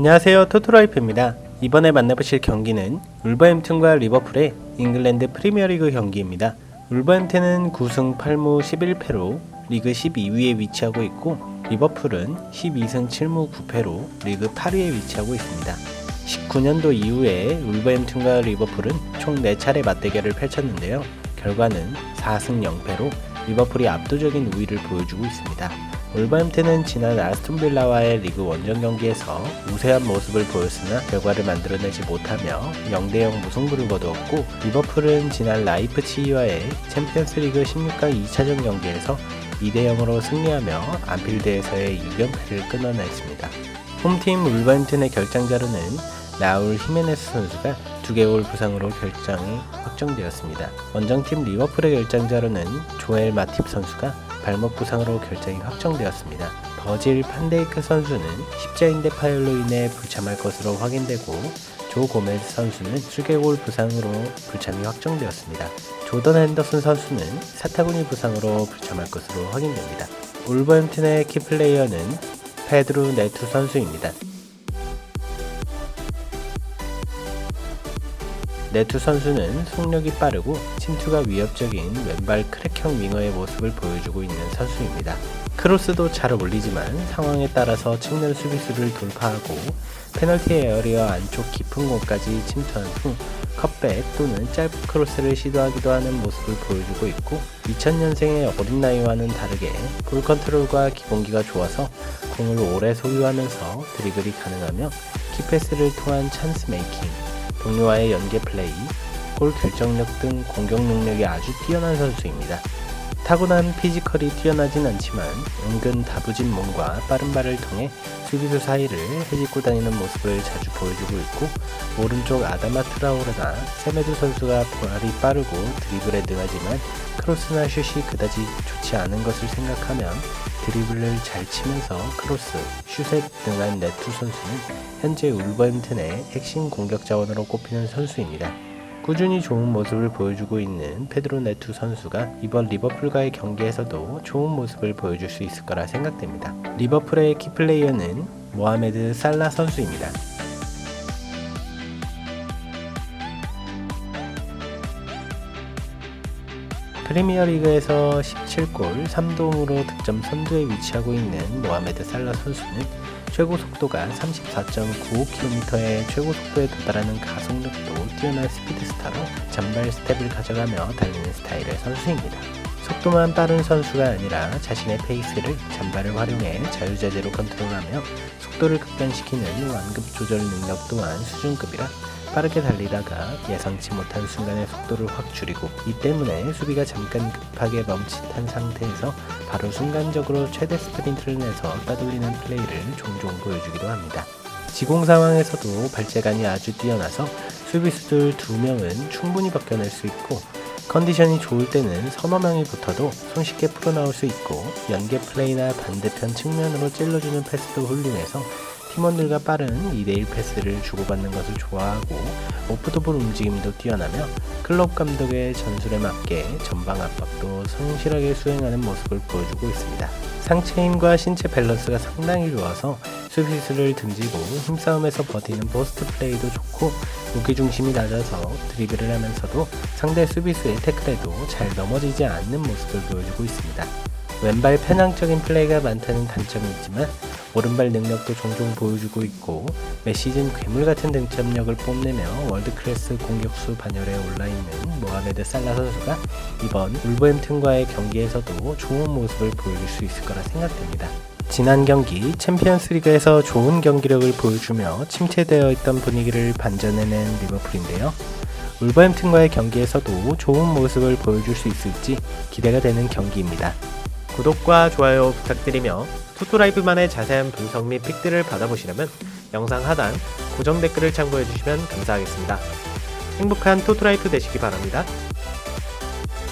안녕하세요 토토라이프입니다. 이번에 만나보실 경기는 울버햄튼과 리버풀의 잉글랜드 프리미어리그 경기입니다. 울버햄튼은 9승 8무 11패로 리그 12위에 위치하고 있고 리버풀은 12승 7무 9패로 리그 8위에 위치하고 있습니다. 19년도 이후에 울버햄튼과 리버풀은 총 4차례 맞대결을 펼쳤는데요. 결과는 4승 0패로 리버풀이 압도적인 우위를 보여주고 있습니다. 울버햄튼은 지난 아스톤 빌라와의 리그 원정 경기에서 우세한 모습을 보였으나 결과를 만들어내지 못하며 0대0 무승부를 거두었고 리버풀은 지난 라이프치히와의 챔피언스리그 16강 2차전 경기에서 2대0으로 승리하며 안필드에서의 2연패를 끊어냈습니다. 홈팀 울버햄튼의 결장자로는 라울 히메네스 선수가 2개월 부상으로 결장이 확정되었습니다. 원정팀 리버풀의 결장자로는 조엘 마팁 선수가 발목 부상으로 결장이 확정되었습니다. 버질 판데이크 선수는 십자인대 파열로 인해 불참할 것으로 확인되고 조 고메스 선수는 수개골 부상으로 불참이 확정되었습니다. 조던 핸더슨 선수는 사타구니 부상으로 불참할 것으로 확인됩니다. 울버햄튼의 키플레이어는 페드루 네투 선수입니다. 네투 선수는 속력이 빠르고 침투가 위협적인 왼발 크랙형 윙어의 모습을 보여주고 있는 선수입니다. 크로스도 잘 어울리지만 상황에 따라서 측면 수비수를 돌파하고 페널티 에어리어 안쪽 깊은 곳까지 침투한 후 컵백 또는 짧은 크로스를 시도하기도 하는 모습을 보여주고 있고 2000년생의 어린 나이와는 다르게 볼 컨트롤과 기본기가 좋아서 공을 오래 소유하면서 드리블이 가능하며 키패스를 통한 찬스 메이킹 동료와의 연계 플레이, 골 결정력 등 공격 능력이 아주 뛰어난 선수입니다. 타고난 피지컬이 뛰어나진 않지만 은근 다부진 몸과 빠른 발을 통해 수비수 사이를 헤집고 다니는 모습을 자주 보여주고 있고 오른쪽 아다마 트라오르나 세메두 선수가 발이 빠르고 드리블에 능하지만 크로스나 슛이 그다지 좋지 않은 것을 생각하면 드리블을 잘 치면서 크로스, 슛에 능한 네투 선수는 현재 울버햄튼의 핵심 공격 자원으로 꼽히는 선수입니다. 꾸준히 좋은 모습을 보여주고 있는 페드로 네투 선수가 이번 리버풀과의 경기에서도 좋은 모습을 보여줄 수 있을 거라 생각됩니다. 리버풀의 키플레이어는 모하메드 살라 선수입니다. 프리미어리그에서 17골 3도움으로 득점 선두에 위치하고 있는 모하메드 살라 선수는 최고 속도가 34.95km의 최고 속도에 도달하는 가속력도 뛰어난 스피드스타로 잔발 스텝을 가져가며 달리는 스타일의 선수입니다. 속도만 빠른 선수가 아니라 자신의 페이스를 잔발을 활용해 자유자재로 컨트롤하며 속도를 급변시키는 완급 조절 능력 또한 수준급이라 빠르게 달리다가 예상치 못한 순간에 속도를 확 줄이고 이 때문에 수비가 잠깐 급하게 멈칫한 상태에서 바로 순간적으로 최대 스프린트를 내서 따돌리는 플레이를 종종 보여주기도 합니다. 지공 상황에서도 발재간이 아주 뛰어나서 수비수들 두 명은 충분히 벗겨낼 수 있고 컨디션이 좋을 때는 서너 명이 붙어도 손쉽게 풀어나올 수 있고 연계 플레이나 반대편 측면으로 찔러주는 패스도 훌륭해서 팀원들과 빠른 2대1 패스를 주고받는 것을 좋아하고 오프더볼 움직임도 뛰어나며 클럽 감독의 전술에 맞게 전방 압박도 성실하게 수행하는 모습을 보여주고 있습니다. 상체 힘과 신체 밸런스가 상당히 좋아서 수비수를 등지고 힘싸움에서 버티는 포스트 플레이도 좋고 무게중심이 낮아서 드리블을 하면서도 상대 수비수의 태클에도 잘 넘어지지 않는 모습을 보여주고 있습니다. 왼발 편향적인 플레이가 많다는 단점이 있지만 오른발 능력도 종종 보여주고 있고 매 시즌 괴물 같은 득점력을 뽐내며 월드 클래스 공격수 반열에 올라 있는 모하메드 살라 선수가 이번 울버햄튼과의 경기에서도 좋은 모습을 보여줄 수 있을 거라 생각됩니다. 지난 경기 챔피언스리그에서 좋은 경기력을 보여주며 침체되어 있던 분위기를 반전해낸 리버풀인데요. 울버햄튼과의 경기에서도 좋은 모습을 보여줄 수 있을지 기대가 되는 경기입니다. 구독과 좋아요 부탁드리며 투토라이브만의 자세한 분석 및 픽들을 받아보시려면 영상 하단 고정 댓글을 참고해 주시면 감사하겠습니다. 행복한 토토라이프 되시기 바랍니다.